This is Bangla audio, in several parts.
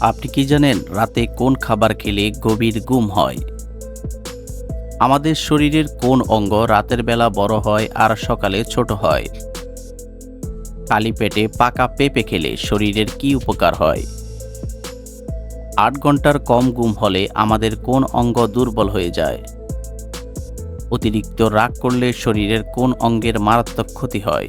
আপনি কি জানেন রাতে কোন খাবার খেলে গভীর ঘুম হয়? আমাদের শরীরের কোন অঙ্গ রাতের বেলা বড় হয় আর সকালে ছোট হয়? খালি পেটে পাকা পেঁপে খেলে শরীরের কি উপকার হয়? আট ঘণ্টার কম ঘুম হলে আমাদের কোন অঙ্গ দুর্বল হয়ে যায়? অতিরিক্ত রাগ করলে শরীরের কোন অঙ্গের মারাত্মক ক্ষতি হয়?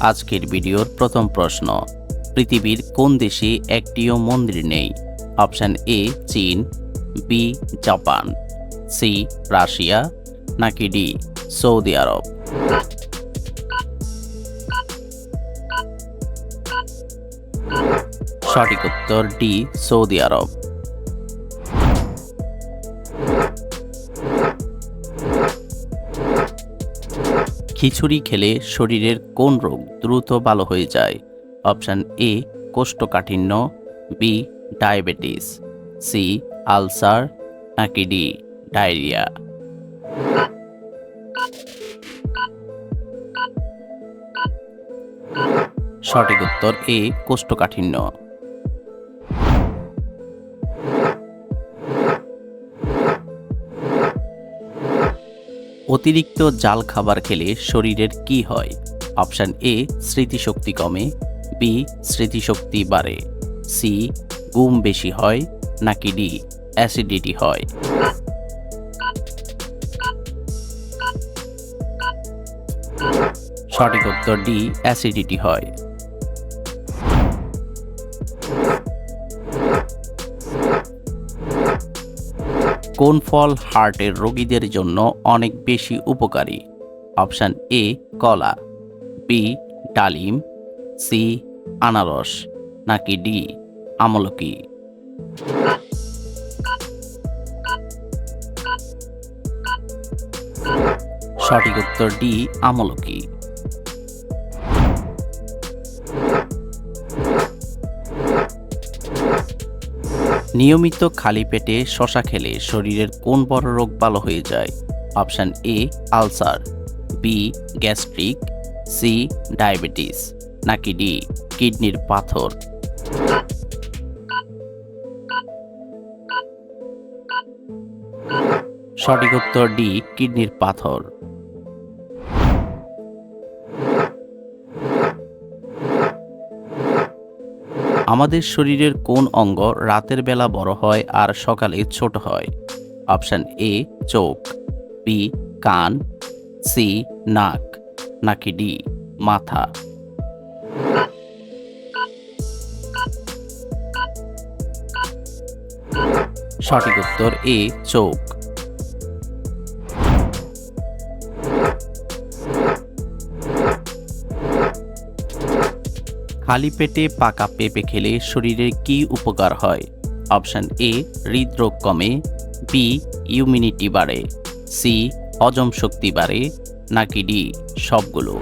আজকের ভিডিওর প্রথম প্রশ্ন। পৃথিবীর কোন দেশে একটিও মন্দির নেই? অপশান এ, চীন, বি, জাপান, সি, রাশিয়া, নাকি ডি, সৌদি আরব। সঠিক উত্তর ডি, সৌদি আরব। খিচুড়ি খেলে শরীরের কোন রোগ দ্রুত ভালো হয়ে যায়? অপশান এ কোষ্ঠকাঠিন্য বি ডায়াবেটিস সি আলসার, নাকি ডি ডায়রিয়া? সঠিক উত্তর এ কোষ্ঠকাঠিন্য। অতিরিক্ত জাল খাবার খেলে শরীরের কি হয়? অপশান এ স্মৃতিশক্তি কমে। বি স্মৃতিশক্তি বাড়ে। সি গুম বেশি হয় নাকি ডি অ্যাসিডিটি হয়। সঠিক উত্তর ডি অ্যাসিডিটি হয়। কোন ফল হার্টের রোগীদের জন্য অনেক বেশি উপকারী? অপশান এ, কলা। বি, ডালিম। সি, আনারস। নাকি ডি, আমলকি। সঠিক উত্তর ডি, আমলকি। নিয়মিত খালি পেটে শশা খেলে শরীরের কোন বড় রোগ ভালো হয়ে যায়? Option A, ulcer, B, gastric, C, diabetes, নাকি ডি, কিডনির পাথর? সঠিক উত্তর ডি, কিডনির পাথর। আমাদের শরীরের কোন অঙ্গ রাতের বেলা বড় হয় আর সকালে ছোট হয়? অপশান এ, চোখ বি কান সি নাক, নাকি ডি মাথা? সঠিক উত্তর এ, চোখ। খালি পেটে পাকা পেঁপে খেলে শরীরের কি উপকার হয়? অপশান এ, হৃদরোগ কমে। বি ইমিউনিটি বাড়ে। সি, হজম শক্তি বাড়ে। নাকি ডি, সবগুলো।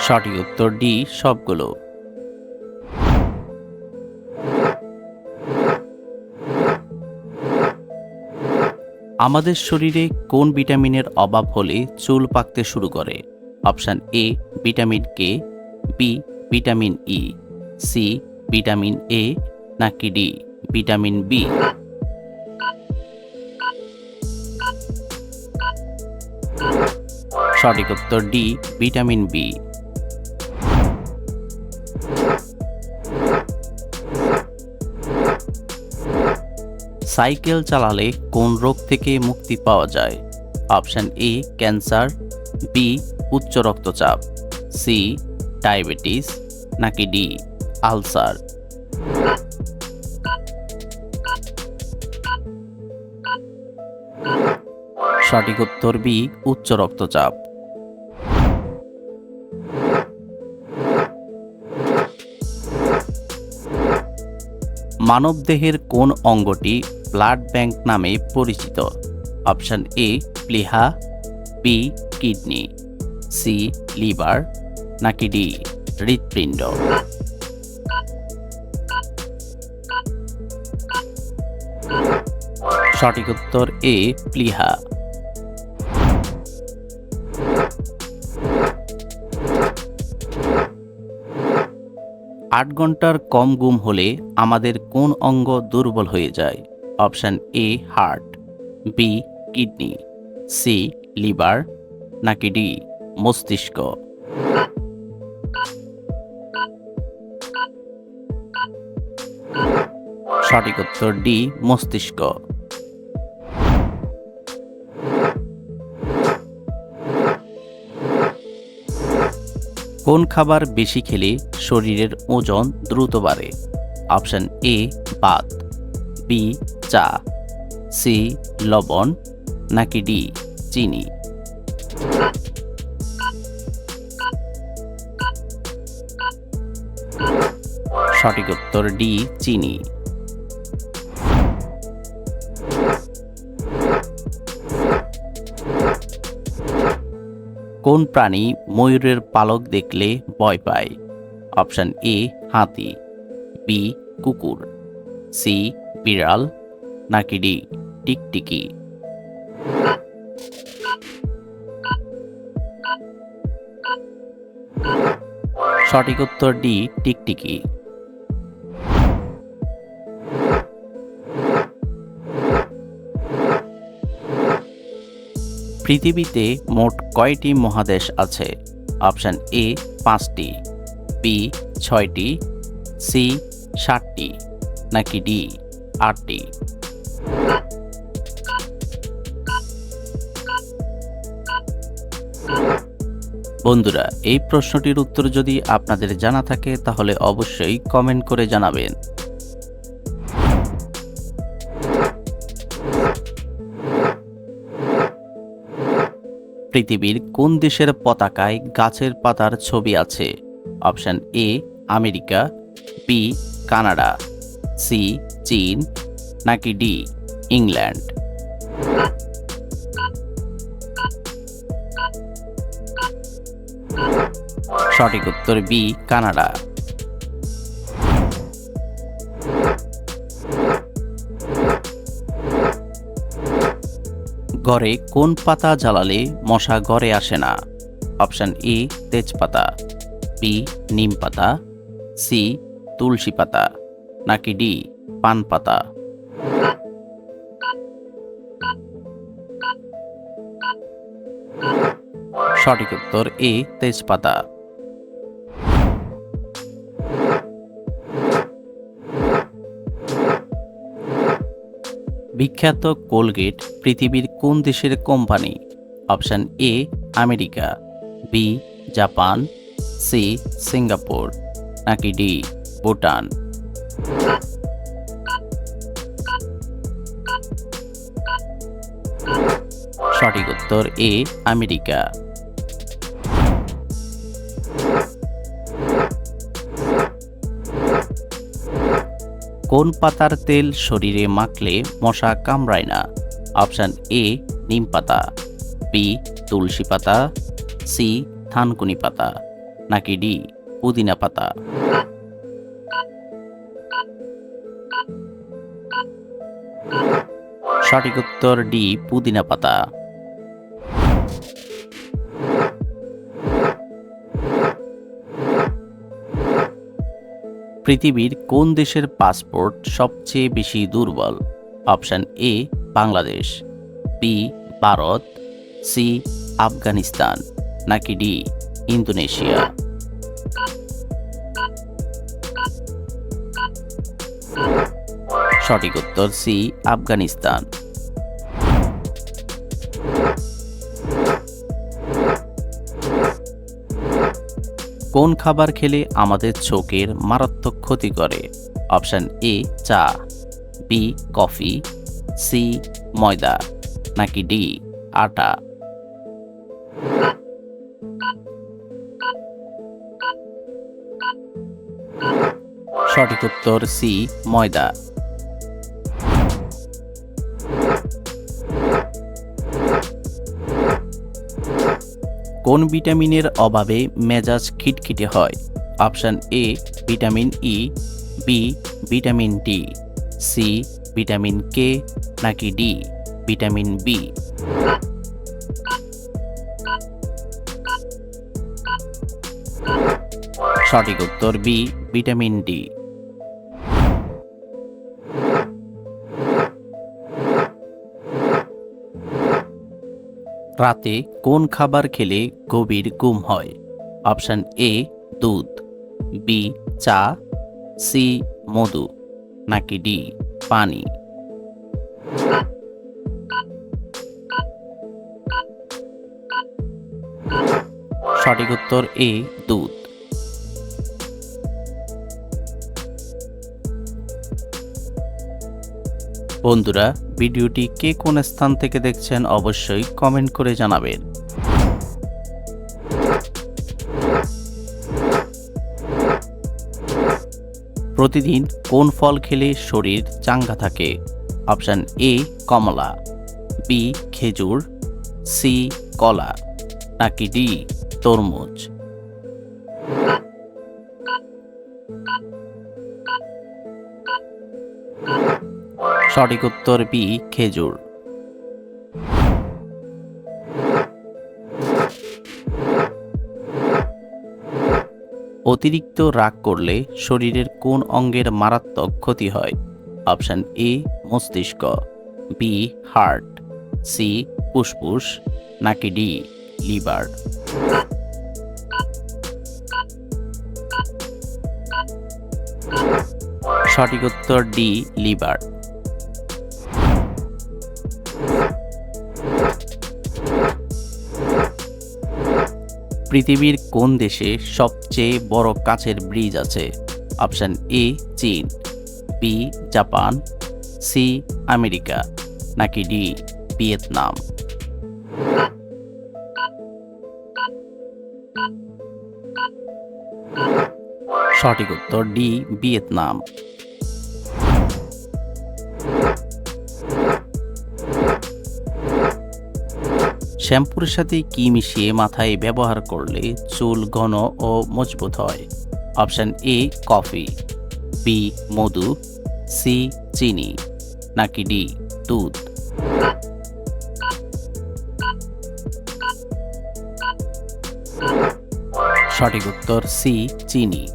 সঠিক উত্তর ডি, সবগুলো। আমাদের শরীরে কোন ভিটামিনের অভাব হলে চুল পাকতে শুরু করে? Option A, vitamin K, B, vitamin E, C, vitamin A, নাকি ডি, ভিটামিন বি। সঠিক উত্তর ডি, ভিটামিন বি। সাইকেল চালালে কোন রোগ থেকে মুক্তি পাওয়া যায়? অপশান এ, ক্যান্সার, বি, উচ্চ রক্তচাপ, সি, ডায়াবেটিস, নাকি ডি, আলসার। সঠিক উত্তর বি, উচ্চ রক্তচাপ। মানবদেহের কোন অঙ্গটি ব্লাড ব্যাংক নামে পরিচিত। অপশান এ, প্লিহা, বি, কিডনি, সি, লিভার, নাকি ডি, হৃৎপিণ্ড। সঠিক উত্তর এ, প্লিহা। আট ঘণ্টার কম ঘুম হলে আমাদের কোন অঙ্গ দুর্বল হয়ে যায়? Option A, heart, B, kidney, C, liver, নাকি ডি, মস্তিষ্ক। সঠিক উত্তর ডি, মস্তিষ্ক। কোন খাবার বেশি খেলে শরীরের ওজন দ্রুত বাড়ে? অপশন এ ভাত বি চা, সি, লবণ, নাকি ডি, চিনি? সঠিক উত্তর ডি, চিনি। কোন প্রাণী ময়ূরের পালক দেখলে ভয় পায়? অপশান এ, হাতি, বি, কুকুর, সি, বিড়াল নাকি ডি? টিকটিকি। সঠিক উত্তর ডি, টিকটিকি। পৃথিবীতে মোট কয়টি মহাদেশ আছে? অপশান এ, পাঁচটি। বি, ছয়টি। সি ষাটটি নাকি ডি, আটটি। বন্ধুরা, এই প্রশ্নটির উত্তর যদি আপনাদের জানা থাকে, তাহলে অবশ্যই কমেন্ট করে জানাবেন। পৃথিবীর কোন দেশের পতাকায় গাছের পাতার ছবি আছে? Option A, America, B, Canada, C, চীন, নাকি ডি, ইংল্যান্ড? সঠিক উত্তর বি, কানাডা। ঘরে কোন পাতা জ্বালালে মশা ঘরে আসে না? অপশান এ, তেজপাতা। বি, নিম পাতা। সি, তুলসী পাতা। নাকি ডি, পান পাতা। সঠিক উত্তর এ, তেজপাতা। বিখ্যাত কোলগেট পৃথিবীর কোন দেশের company? Option A, America, B, Japan, C, Singapore, নাকি ডি, ভুটান? সঠিক উত্তর এ, আমেরিকা। কোন পাতার তেল শরীরে মাখলে মশা কামড়ায় না? অপশান এ, নিম পাতা। বি তুলসী পাতা। সি থানকুনি পাতা। নাকি ডি পুদিনা পাতা। সঠিক উত্তর ডি পুদিনা পাতা। পৃথিবীর কোন দেশের পাসপোর্ট সবচেয়ে বেশি দুর্বল? Option A, Bangladesh B Bharat C Afghanistan, নাকি ডি ইন্দোনেশিয়া? সঠিক উত্তর সি আফগানিস্তান। কোন খাবার খেলে আমাদের চোখের মারাত্মক ক্ষতি করে। অপশান এ, চা। B, coffee. সি, ময়দা। নাকি ডি, আটা। সঠিক উত্তর সি, ময়দা। কোন ভিটামিনের অভাবে মেজাজ খিটখিটে হয়? Option A vitamin E B vitamin D C vitamin K নাকি ডি ভিটামিন বি সঠিক উত্তর বি ভিটামিন ডি রাতে কোন খাবার খেলে গভীর ঘুম হয়? অপশান এ, দুধ। বি, চা। সি, মধু। নাকি ডি, পানি। সঠিক উত্তর এ, দুধ। বন্ধুরা, ভিডিওটি কে কোন স্থান থেকে দেখছেন অবশ্যই কমেন্ট করে জানাবেন। প্রতিদিন কোন ফল খেলে শরীর চাঙ্গা থাকে? অপশান এ, কমলা, বি, খেজুর, সি, কলা, নাকি ডি, তরমুজ। সঠিক উত্তর বি খেজুর। অতিরিক্ত রাগ করলে শরীরের কোন অঙ্গের মারাত্মক ক্ষতি হয়? অপশান এ, মস্তিষ্ক। B heart. সি ফুসফুস। নাকি ডি লিভার। সঠিক উত্তর ডি লিভার। পৃথিবীর কোন দেশে সবচেয়ে বড় কাচের ব্রিজ আছে? অপশান এ, চীন, বি, জাপান, সি, আমেরিকা, নাকি ডি, ভিয়েতনাম? সঠিক উত্তর ডি, ভিয়েতনাম। শ্যাম্পুর সাথে কি মিশিয়ে মাথায় ব্যবহার করলে চুল ঘন ও মজবুত হয়? Option A, coffee. বি, মধু। সি, চিনি। নাকি ডি, দুধ? সঠিক উত্তর সি, চিনি।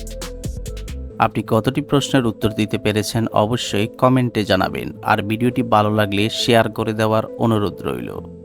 আপনি কতটি প্রশ্নের উত্তর দিতে পেরেছেন অবশ্যই কমেন্টে জানাবেন। আর ভিডিওটি ভালো লাগলে শেয়ার করে দেওয়ার অনুরোধ রইল।